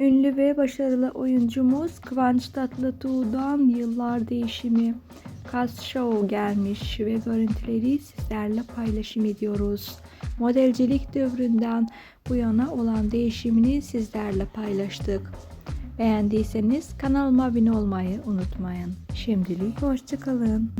Ünlü ve başarılı oyuncumuz Kıvanç Tatlıtuğ'dan yıllar değişimi Kas Show gelmiş ve görüntüleri sizlerle paylaşım ediyoruz. Modelcilik dövründen bu yana olan değişimini sizlerle paylaştık. Beğendiyseniz kanalıma abone olmayı unutmayın. Şimdilik hoşçakalın.